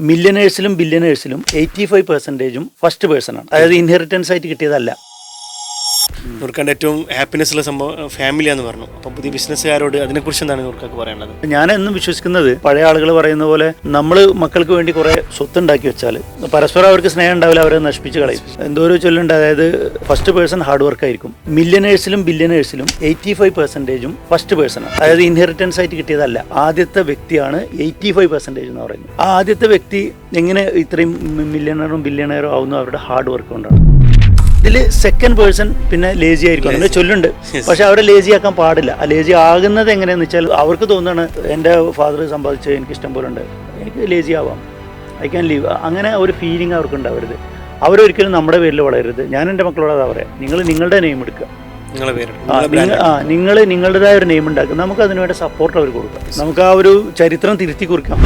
മില്യനേഴ്സിലും ബില്യനേഴ്സിലും eighty five പെർസെന്റേജും first person ആണ്. അതായത് ഇൻഹെറിറ്റൻസ് ആയിട്ട് കിട്ടിയതല്ല. നൂർക്കാന്റെ ഏറ്റവും ഹാപ്പിനെസ് ഉള്ള സംഭവം ഫാമിലിയാന്ന് പറഞ്ഞു. അപ്പം പുതിയ ബിസിനസ്സുകാരോട് അതിനെക്കുറിച്ച് എന്താണ് നൂർക്കാക്ക് പറയാനുള്ളത് ഞാൻ എന്നും വിശ്വസിക്കുന്നത് പഴയ ആളുകൾ പറയുന്ന പോലെ നമ്മൾ മക്കൾക്ക് വേണ്ടി കുറെ സ്വത്ത് ഉണ്ടാക്കി വെച്ചാൽ പരസ്പരം അവർക്ക് സ്നേഹം ഉണ്ടാവില്ല അവരെ നശിപ്പിച്ച് കളയും. എന്തോ ഒരു ചൊല്ലുണ്ട്. അതായത് ഫസ്റ്റ് പേഴ്സൺ ഹാർഡ് വർക്ക് ആയിരിക്കും. മില്യനേഴ്സിലും ബില്യനേഴ്സിലും എയ്റ്റി ഫൈവ് പെർസെന്റേജും ഫസ്റ്റ് പേഴ്സൺ അതായത് ഇൻഹെറിറ്റൻസ് ആയിട്ട് കിട്ടിയതല്ല. ആദ്യത്തെ വ്യക്തിയാണ് എയ്റ്റി ഫൈവ് പെർസെന്റേജ് എന്ന് പറയുന്നത്. ആ ആദ്യത്തെ വ്യക്തി എങ്ങനെ ഇത്രയും മില്യണറും ബില്യണറും ആവുന്നു? അവരുടെ ഹാർഡ് വർക്ക് കൊണ്ടാണ്. ഇതിൽ സെക്കൻഡ് പേഴ്സൺ പിന്നെ ലേസി ആയിരിക്കും. അങ്ങനെ ചൊല്ലുണ്ട്. പക്ഷെ അവരെ ലേസി ആക്കാൻ പാടില്ല. ആ ലേസി ആകുന്നത് എങ്ങനെയാന്ന് വെച്ചാൽ അവർക്ക് തോന്നുകയാണ് എന്റെ ഫാദർ സമ്പാദിച്ച് എനിക്ക് ഇഷ്ടം പോലെ ഉണ്ട്. എനിക്ക് ലേസി ആവാം. ഐ ക്യാൻ ലീവ് അങ്ങനെ ഒരു ഫീലിംഗ് അവർക്ക് ഉണ്ടാവരുത്. അവരൊരിക്കലും നമ്മുടെ പേരിൽ വളരരുത്. ഞാൻ എന്റെ മക്കളോട് അതാ പറയാം. നിങ്ങൾ നിങ്ങളുടെ നെയിം എടുക്കുക. നിങ്ങൾ നിങ്ങളുടേതായ ഒരു നെയിം ഉണ്ടാക്കുക. നമുക്ക് അതിനുവേണ്ട സപ്പോർട്ട് അവർ കൊടുക്കാം നമുക്ക് ആ ഒരു ചരിത്രം തിരുത്തി കുറിക്കാം.